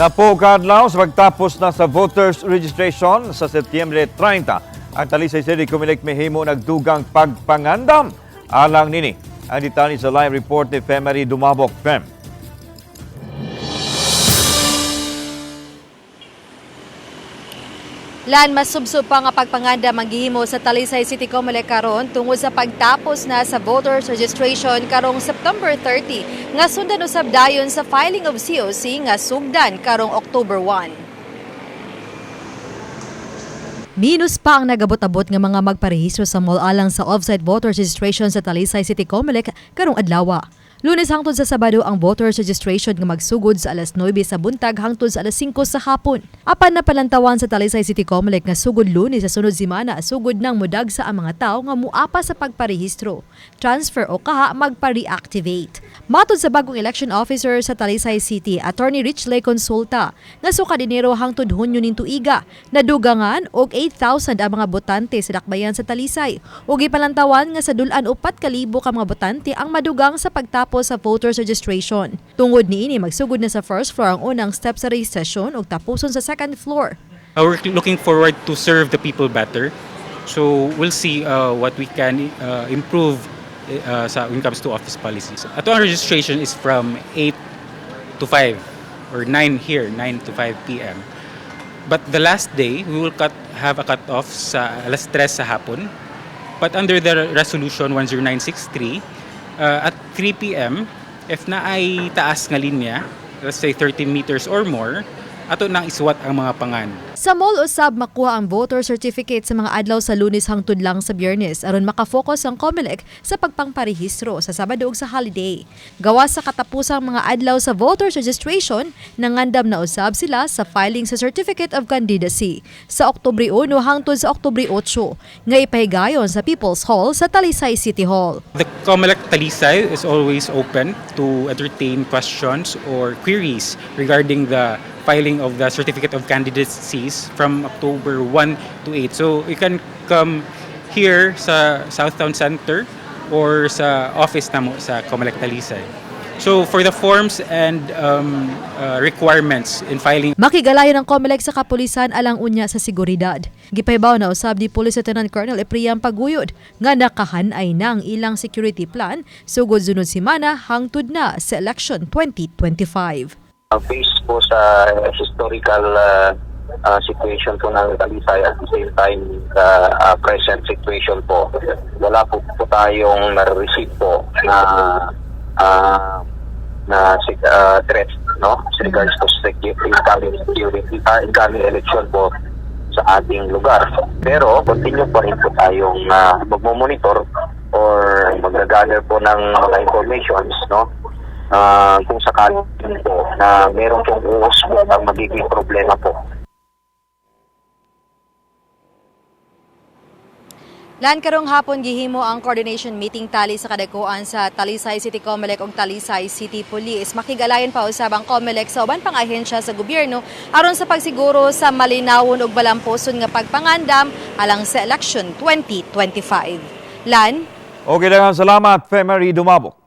Napukadlaw sa pagtapos na sa voters registration sa Setyembre 30. Ang Talisay City Comelec Mehimo nagdugang pagpangandam. Alang nini, ang detalye sa live report ni Femery Dumabok Fem. Lan mas subsub pa nga pagpanganda manggihimo sa Talisay City Comelec karon tungod sa pagtapos na sa voters registration karong September 30 nga sundan usab dayon sa filing of COC nga sugdan karong October 1. Minus pa ang nagabot-abot nga mga magparehistro sa mall alang sa offsite voters registration sa Talisay City Comelec karong adlaw. Lunes hangtod sa Sabado ang voters registration nga magsugod sa alas 9 sa buntag hangtod sa alas 5 sa hapon. Apan na palantawan sa Talisay City Comelec nga sugod Lunes sa sunod semana sugod nang mudag sa ang mga tao nga muapa sa pagparehistro, transfer o kaha magpa-reactivate. Matod sa bagong election officer sa Talisay City, Attorney Rich Lay Consulta, nga suka dinero hangtod Hunyo ning tuiga, nadugangan og 8,000 ang mga botante sa dakbayan sa Talisay. Ug ipalantawan nga sa dulan upat kalibo ka mga botante ang madugang sa pagtapos sa voters registration. Tungod niini magsugod na sa first floor ang unang step sa registration ug tapuson sa second floor. Uh, we're looking forward to serve the people better. So we'll see uh, what we can uh, improve uh, sa when it comes to office policies. Ato ang registration is from 8 to 5 or 9 here, 9 to 5 p.m. But the last day, we will cut, have a cut-off sa alas 3 sa hapon. But under the resolution 10963, uh, at 3 p.m., if na ay taas nga linya, let's say 13 meters or more, ato nang isuwat ang mga pangan. Sa mall usab makuha ang voter certificate sa mga adlaw sa Lunes hangtod lang sa Biyernes aron makafocus ang COMELEC sa pagpangparehistro sa Sabado ug sa holiday. Gawas sa katapusang mga adlaw sa voters registration, nangandam na usab sila sa filing sa Certificate of Candidacy sa Oktubre 1 hangtod sa Oktubre 8 nga ipahigayon sa People's Hall sa Talisay City Hall. The COMELEC Talisay is always open to entertain questions or queries regarding the filing of the Certificate of Candidacies from October 1 to 8. So you can come here sa Southtown Center or sa office namo sa COMELEC Talisay. So for the forms and um, uh, requirements in filing Makigalayon ang COMELEC sa kapulisan alang unya sa seguridad. Gipaybaw na usab di Police Lieutenant Colonel Epriam Paguyod nga nakahan ay nang ilang security plan sugod sunod semana hangtod na sa election 2025. uh, based po sa historical uh, uh, situation po ng Talisay at the same time the uh, present situation po. Wala po po tayong na-receive po na uh, na uh, threat no? Sa regards to incoming security uh, incoming election po sa ating lugar. Pero continue pa rin po tayong uh, magmo-monitor or mag-gather po ng mga informations no? Ah, kung sakali po na meron pong po ang magiging problema po. Lan karong hapon gihimo ang coordination meeting tali sa kadakuan sa Talisay City Comelec ug Talisay City Police. Makigalayan pa usab ang Comelec sa uban pang ahensya sa gobyerno aron sa pagsiguro sa malinawon ug balamposon nga pagpangandam alang sa election 2025. Lan, Okay lang salamat Femery Dumabok.